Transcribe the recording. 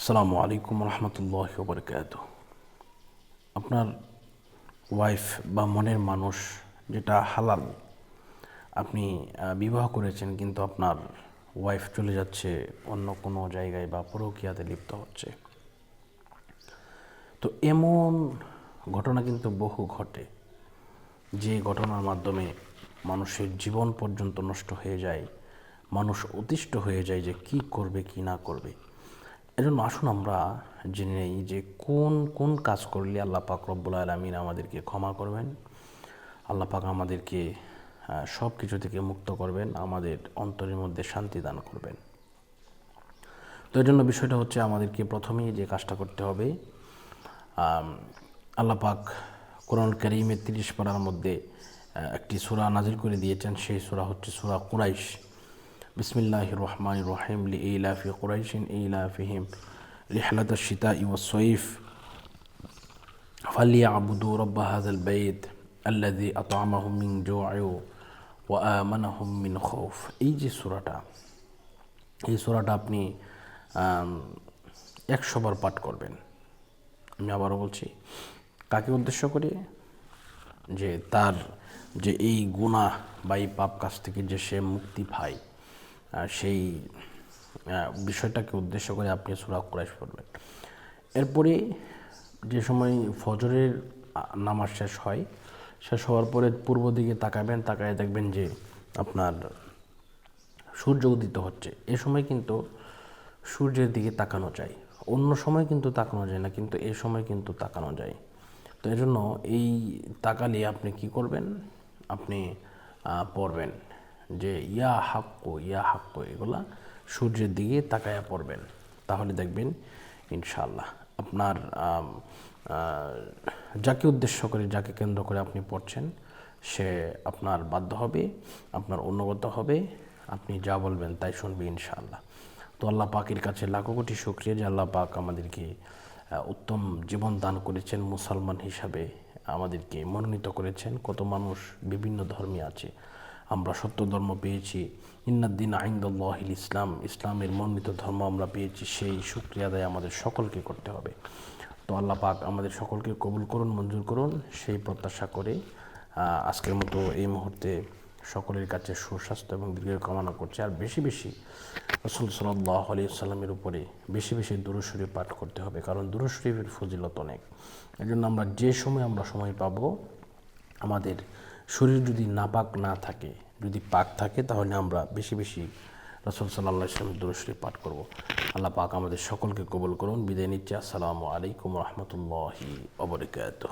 আসসালামু আলাইকুম রহমতুল্লাহ বরকাত আপনার ওয়াইফ বা মনের মানুষ যেটা হালাল, আপনি বিবাহ করেছেন কিন্তু আপনার ওয়াইফ চলে যাচ্ছে অন্য কোনো জায়গায় বা পরকীয়াতে লিপ্ত হচ্ছে। তো এমন ঘটনা কিন্তু বহু ঘটে, যে ঘটনার মাধ্যমে মানুষের জীবন পর্যন্ত নষ্ট হয়ে যায়, মানুষ অতিষ্ঠ হয়ে যায় যে কি করবে, কি না করবে। এজন্য আসুন আমরা জেনে নেই যে কোন কোন কাজ করলে আল্লাহ পাক রব্বুল আলমিন আমাদেরকে ক্ষমা করবেন, আল্লাহ পাক আমাদেরকে সব কিছু থেকে মুক্ত করবেন, আমাদের অন্তরের মধ্যে শান্তি দান করবেন। তো এই জন্য বিষয়টা হচ্ছে আমাদেরকে প্রথমেই যে কাজটা করতে হবে আল্লাহ পাক কোরআন করিমের তিরিশ পাড়ার মধ্যে একটি সূরা নাজির করে দিয়েছেন, সেই সূরা হচ্ছে সূরা কুরাইশ। বিসমিল্লাহ রহমান রহিম লি ইলাফি কুরাইশিন ইলাফিহিম রিহলাত শিতা ইউ সৈফ فليعبدوا رب هذا البيت الذي أطعمهم من جوع وآمنهم من خوف এই যে সূরাটা এই সূরাটা আপনি একশো বার পাঠ করবেন আমি আবারও বলছি কাকে উদ্দেশ্য করে যে তার যে এই গুণা বা এই পাপ কাজ থেকে যে সে মুক্তি পায় আহ, সেই বিষয়টাকে উদ্দেশ্য করে আপনি সুরা কুরাইশ পড়বেন। এরপরে যে সময় ফজরের নামাজ শেষ হয়, শেষ হওয়ার পরে পূর্ব দিকে তাকাবেন, তাকায় দেখবেন যে আপনার সূর্য উদিত হচ্ছে। এ সময় কিন্তু সূর্যের দিকে তাকানো যায়। অন্য সময় কিন্তু তাকানো যায় না, কিন্তু এ সময় কিন্তু তাকানো যায়। তো এজন্য এই তাকালে আপনি কি করবেন? আপনি পড়বেন। যে ইয়া হাক্ক ইয়া হাক্ক, এগুলা সূর্যের দিকে তাকায়া পড়বেন। তাহলে দেখবেন ইনশাল্লাহ আপনার যাকে উদ্দেশ্য করে, যাকে কেন্দ্র করে আপনি পড়ছেন, সে আপনার বাধ্য হবে, আপনার অনুগত হবে, আপনি যা বলবেন তাই শুনবে ইনশাআল্লাহ। তো আল্লাহ পাকের কাছে লাখো কোটি শুক্রিয়া যে আল্লাহ পাক আমাদেরকে উত্তম জীবন দান করেছেন, মুসলমান হিসাবে আমাদেরকে মনোনীত করেছেন। কত মানুষ বিভিন্ন ধর্মে আছে। আমরা সত্য ধর্ম পেয়েছি। ইন্নাদ্দিন আইন্দুল্লাহিল ইসলাম, ইসলামের মনোনীত ধর্ম আমরা পেয়েছি, সেই শুক্রিয়া আদায় আমাদের সকলকে করতে হবে। তো আল্লাহ পাক আমাদের সকলকে কবুল করুন, মঞ্জুর করুন, সেই প্রত্যাশা করে আজকের মতো এই মুহূর্তে সকলের কাছে সুস্বাস্থ্য এবং দীর্ঘ কামনা করছে। আর বেশি বেশি রসুল সাল্লাহ আলী সাল্লামের উপরে বেশি বেশি দূরস্বরী পাঠ করতে হবে, কারণ দূরস্বরীফের ফজিলত অনেক। এই জন্য আমরা যে সময় আমরা সময় পাবো, আমাদের শরীর যদি নাপাক না থাকে, যদি পাক থাকে, তাহলে আমরা বেশি বেশি রসুল সাল্লাহ ইসলামের দূরশ্রী পাঠ করব। আল্লাহ পাক আমাদের সকলকে কবল করুন। বিদায় নিচ্ছে। আসসালামু আলাইকুম রহমতুল্লাহি অবরিকাত